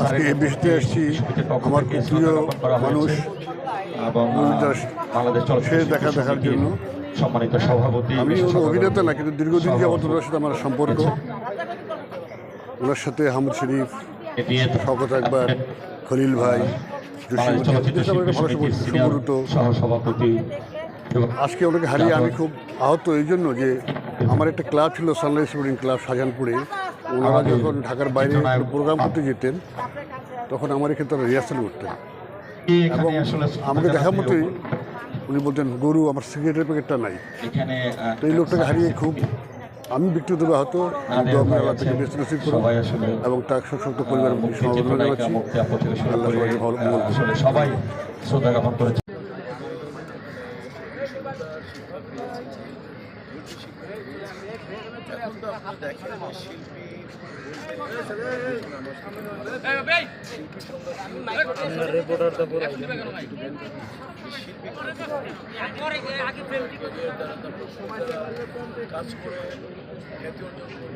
আজকে বিষয়তে এসেছি আমার প্রিয় মানুষ শেষ দেখা দেখার জন্য। সম্মানিত সভাপতি আমি অভিনেতা না কিন্তু দীর্ঘদিন যাবত সভাপতি। ওনার সাথে আমার সম্পর্ক। ওনার সাথে আহমদ শরীফ এটিএ শওকত আকবর খলিল ভাই সহসভাপতি আজকে ওনাকে হারিয়ে আমি খুব আহত এই জন্য যে আমার একটা ক্লাব ছিল সানরাইজ ক্লাব শাহজাহানপুরে ওনারা যখন ঢাকার বাইরে প্রোগ্রাম করতে যেতেন তখন আমার এখানে তারা রিহার্সাল করতেন। এবং আমাকে দেখা মতোই উনি বলতেন গরু আমার সিগারেটের প্যাকেটটা নাই। এখানে তো এই লোকটাকে হারিয়ে খুব আমি ব্যক্তিগতভাবে আহত আসলে এবং তার পরিবারের প্রতি সমবেদনা জানাচ্ছি। মুক্তি আপু থেকে শুরু আল্লাহ করে সবাইকে ভালো মঙ্গল করুন। আসলে সবাই শ্রদ্ধা জ্ঞাপন করেছে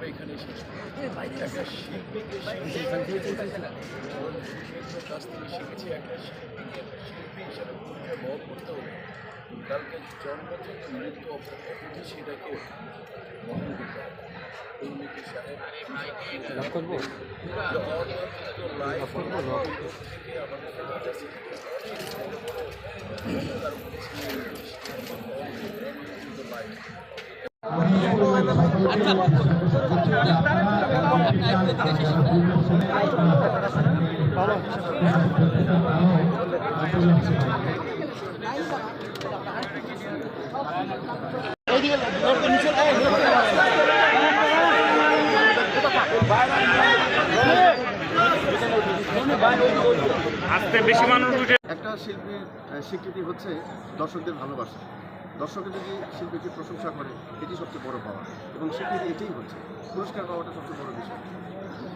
এখানে একটা শিল্পীকে শিল্পীর কাছ থেকে শিখেছি একটা শিল্পীকে শিল্পী করতে হবে কালকে জন্ম থেকে মৃত্যু অবধি সেটাকে বহন করতে হবে কর্মীকে সাহেব আমাদের একটা শিল্পীর স্বীকৃতি হচ্ছে দর্শকদের ভালোবাসা। দর্শকের যদি শিল্পীকে প্রশংসা করে এটি সবচেয়ে বড় পাওয়া। এবং স্বীকৃতি এটাই হচ্ছে। পুরস্কার পাওয়াটা সবচেয়ে বড় বিষয়।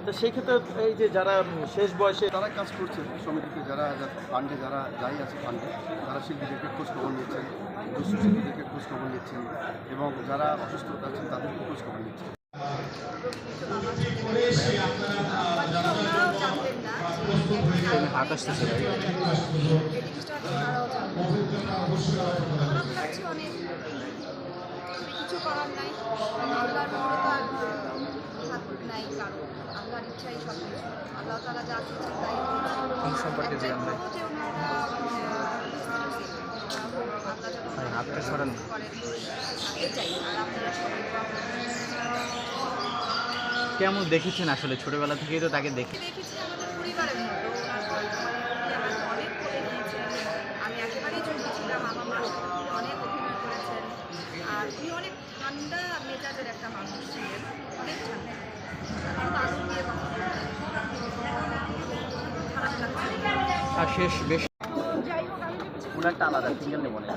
তো সেই ক্ষেত্রে এই যে যারা শেষ বয়সে তারা কাজ করছে। সমিতিতে যারা ফান্ডে যারা যাই আছে ফান্ডে তারা শিল্পীদেরকে খোঁজ খবর নিচ্ছেন দুঃস্থ শিল্পীদেরকে খোঁজ খবর নিচ্ছেন এবং যারা অসুস্থ আছেন তাদেরকে খোঁজ খবর নিচ্ছেন। আকাশ থেকে কিছু করার নাই আল্লাহর মনে তো আর হাত নাই কারও আল্লাহর ইচ্ছাই সব কিছু আল্লাহ তালা যা চেয়েছেন তাই সম্পর্কে যে ভাই, হাতটা সরান। করেন আর আপনারা সবাই। কেমন দেখেছেন আসলে? ছোটবেলা থেকেই তো তাকে দেখে দেখেছি আমাদের পরিবারের মতো। মানে অনেক করে দিয়েছেন আমি একেবারেই চোখে ছিলাম আমার মার সাথে অনেক অভিনয় করেছেন। আর উনি অনেক ঠান্ডা মেজাজের একটা মানুষ ছিলেন অনেক ঠান্ডা। খুব আগুন দিয়ে কথা বলতেন। খারাপ লাগছে আর শেষ বেশ ওনারটা আলাদা সিঙ্গেল নেব না